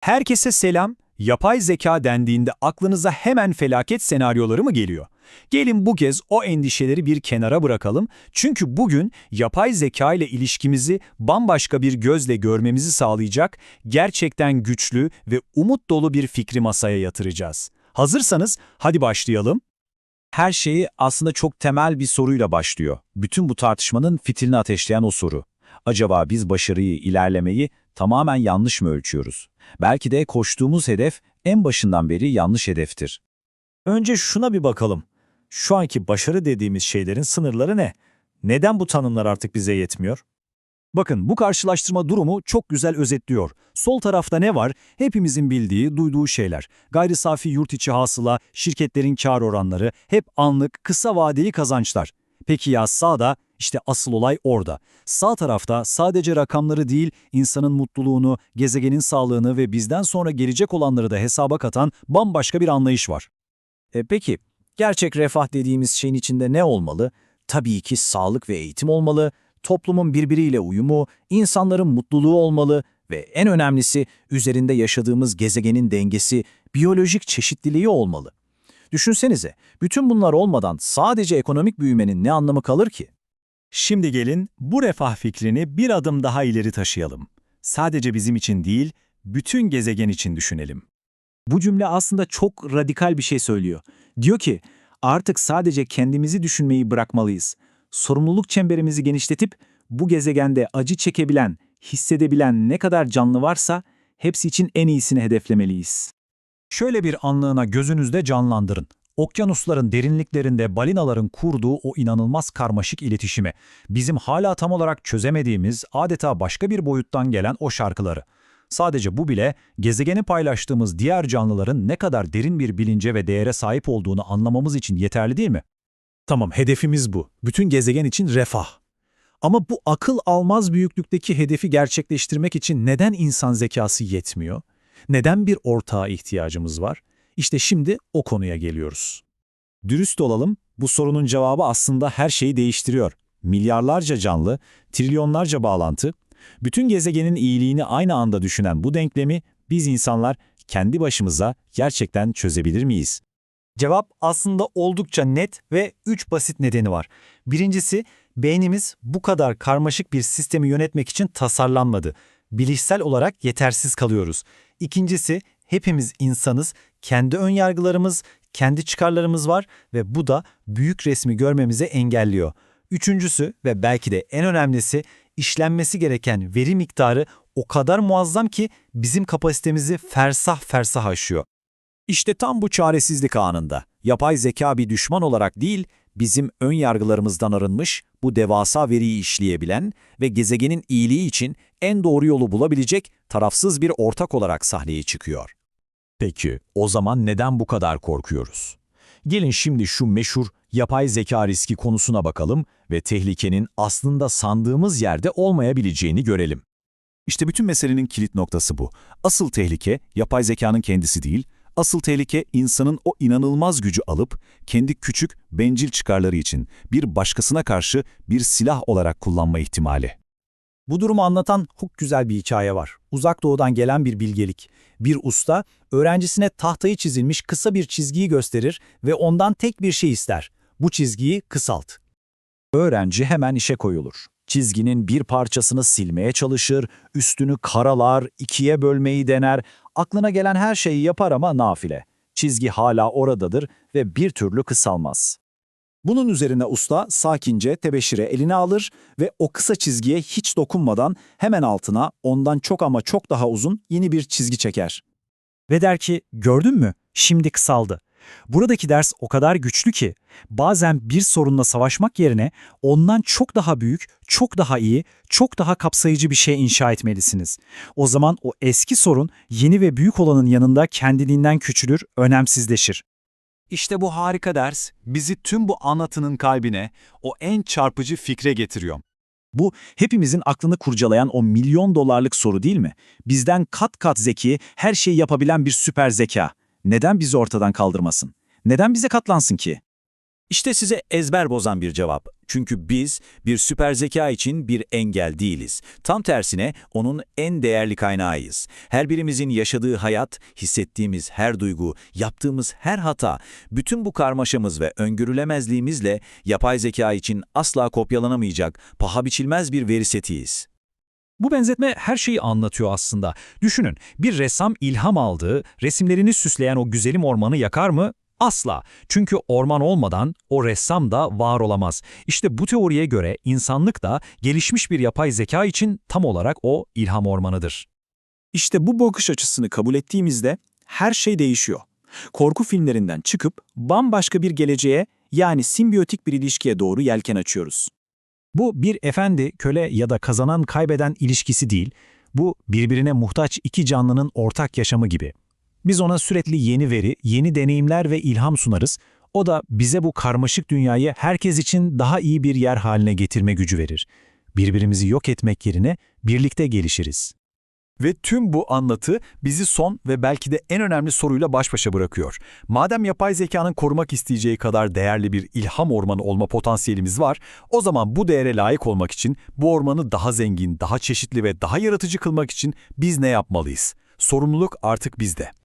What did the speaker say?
Herkese selam. Yapay zeka dendiğinde aklınıza hemen felaket senaryoları mı geliyor? Gelin bu kez o endişeleri bir kenara bırakalım. Çünkü bugün yapay zeka ile ilişkimizi bambaşka bir gözle görmemizi sağlayacak gerçekten güçlü ve umut dolu bir fikri masaya yatıracağız. Hazırsanız hadi başlayalım. Her şeyi aslında çok temel bir soruyla başlıyor. Bütün bu tartışmanın fitilini ateşleyen o soru. Acaba biz başarıyı, ilerlemeyi tamamen yanlış mı ölçüyoruz? Belki de koştuğumuz hedef en başından beri yanlış hedeftir. Önce şuna bir bakalım. Şu anki başarı dediğimiz şeylerin sınırları ne? Neden bu tanımlar artık bize yetmiyor? Bakın bu karşılaştırma durumu çok güzel özetliyor. Sol tarafta ne var? Hepimizin bildiği, duyduğu şeyler. Gayri safi yurt içi hasıla, şirketlerin kar oranları, hep anlık, kısa vadeli kazançlar. Peki ya sağda? İşte asıl olay orada. Sağ tarafta sadece rakamları değil, insanın mutluluğunu, gezegenin sağlığını ve bizden sonra gelecek olanları da hesaba katan bambaşka bir anlayış var. E peki, gerçek refah dediğimiz şeyin içinde ne olmalı? Tabii ki sağlık ve eğitim olmalı, toplumun birbiriyle uyumu, insanların mutluluğu olmalı ve en önemlisi üzerinde yaşadığımız gezegenin dengesi, biyolojik çeşitliliği olmalı. Düşünsenize, bütün bunlar olmadan sadece ekonomik büyümenin ne anlamı kalır ki? Şimdi gelin bu refah fikrini bir adım daha ileri taşıyalım. Sadece bizim için değil, bütün gezegen için düşünelim. Bu cümle aslında çok radikal bir şey söylüyor. Diyor ki, artık sadece kendimizi düşünmeyi bırakmalıyız. Sorumluluk çemberimizi genişletip bu gezegende acı çekebilen, hissedebilen ne kadar canlı varsa hepsi için en iyisini hedeflemeliyiz. Şöyle bir anlığına gözünüzde canlandırın. Okyanusların derinliklerinde balinaların kurduğu o inanılmaz karmaşık iletişimi, bizim hala tam olarak çözemediğimiz, adeta başka bir boyuttan gelen o şarkıları. Sadece bu bile gezegeni paylaştığımız diğer canlıların ne kadar derin bir bilince ve değere sahip olduğunu anlamamız için yeterli değil mi? Tamam, hedefimiz bu. Bütün gezegen için refah. Ama bu akıl almaz büyüklükteki hedefi gerçekleştirmek için neden insan zekası yetmiyor? Neden bir ortağa ihtiyacımız var? İşte şimdi o konuya geliyoruz. Dürüst olalım, bu sorunun cevabı aslında her şeyi değiştiriyor. Milyarlarca canlı, trilyonlarca bağlantı, bütün gezegenin iyiliğini aynı anda düşünen bu denklemi biz insanlar kendi başımıza gerçekten çözebilir miyiz? Cevap aslında oldukça net ve üç basit nedeni var. Birincisi, beynimiz bu kadar karmaşık bir sistemi yönetmek için tasarlanmadı. Bilişsel olarak yetersiz kalıyoruz. İkincisi, hepimiz insanız, kendi önyargılarımız, kendi çıkarlarımız var ve bu da büyük resmi görmemize engelliyor. Üçüncüsü ve belki de en önemlisi, işlenmesi gereken veri miktarı o kadar muazzam ki bizim kapasitemizi fersah fersah aşıyor. İşte tam bu çaresizlik anında, yapay zeka bir düşman olarak değil, bizim ön yargılarımızdan arınmış, bu devasa veriyi işleyebilen ve gezegenin iyiliği için en doğru yolu bulabilecek tarafsız bir ortak olarak sahneye çıkıyor. Peki, o zaman neden bu kadar korkuyoruz? Gelin şimdi şu meşhur yapay zeka riski konusuna bakalım ve tehlikenin aslında sandığımız yerde olmayabileceğini görelim. İşte bütün meselenin kilit noktası bu. Asıl tehlike yapay zekanın kendisi değil, asıl tehlike insanın o inanılmaz gücü alıp kendi küçük, bencil çıkarları için bir başkasına karşı bir silah olarak kullanma ihtimali. Bu durumu anlatan çok güzel bir hikaye var. Uzak doğudan gelen bir bilgelik. Bir usta öğrencisine tahtayı çizilmiş kısa bir çizgiyi gösterir ve ondan tek bir şey ister. Bu çizgiyi kısalt. Öğrenci hemen işe koyulur. Çizginin bir parçasını silmeye çalışır, üstünü karalar, ikiye bölmeyi dener, aklına gelen her şeyi yapar ama nafile. Çizgi hala oradadır ve bir türlü kısalmaz. Bunun üzerine usta sakince tebeşire eline alır ve o kısa çizgiye hiç dokunmadan hemen altına ondan çok ama çok daha uzun yeni bir çizgi çeker. Ve der ki, gördün mü? Şimdi kısaldı. Buradaki ders o kadar güçlü ki, bazen bir sorunla savaşmak yerine ondan çok daha büyük, çok daha iyi, çok daha kapsayıcı bir şey inşa etmelisiniz. O zaman o eski sorun yeni ve büyük olanın yanında kendiliğinden küçülür, önemsizleşir. İşte bu harika ders bizi tüm bu anlatının kalbine, o en çarpıcı fikre getiriyor. Bu hepimizin aklını kurcalayan o milyon dolarlık soru değil mi? Bizden kat kat zeki, her şeyi yapabilen bir süper zeka. Neden bizi ortadan kaldırmasın? Neden bize katlansın ki? İşte size ezber bozan bir cevap. Çünkü biz bir süper zeka için bir engel değiliz. Tam tersine onun en değerli kaynağıyız. Her birimizin yaşadığı hayat, hissettiğimiz her duygu, yaptığımız her hata, bütün bu karmaşamız ve öngörülemezliğimizle yapay zeka için asla kopyalanamayacak, paha biçilmez bir veri setiyiz. Bu benzetme her şeyi anlatıyor aslında. Düşünün, bir ressam ilham aldığı, resimlerini süsleyen o güzelim ormanı yakar mı? Asla. Çünkü orman olmadan o ressam da var olamaz. İşte bu teoriye göre insanlık da gelişmiş bir yapay zeka için tam olarak o ilham ormanıdır. İşte bu bakış açısını kabul ettiğimizde her şey değişiyor. Korku filmlerinden çıkıp bambaşka bir geleceğe yani simbiyotik bir ilişkiye doğru yelken açıyoruz. Bu bir efendi, köle ya da kazanan kaybeden ilişkisi değil, bu birbirine muhtaç iki canlının ortak yaşamı gibi. Biz ona sürekli yeni veri, yeni deneyimler ve ilham sunarız, o da bize bu karmaşık dünyayı herkes için daha iyi bir yer haline getirme gücü verir. Birbirimizi yok etmek yerine birlikte gelişiriz. Ve tüm bu anlatı bizi son ve belki de en önemli soruyla baş başa bırakıyor. Madem yapay zekanın korumak isteyeceği kadar değerli bir ilham ormanı olma potansiyelimiz var, o zaman bu değere layık olmak için bu ormanı daha zengin, daha çeşitli ve daha yaratıcı kılmak için biz ne yapmalıyız? Sorumluluk artık bizde.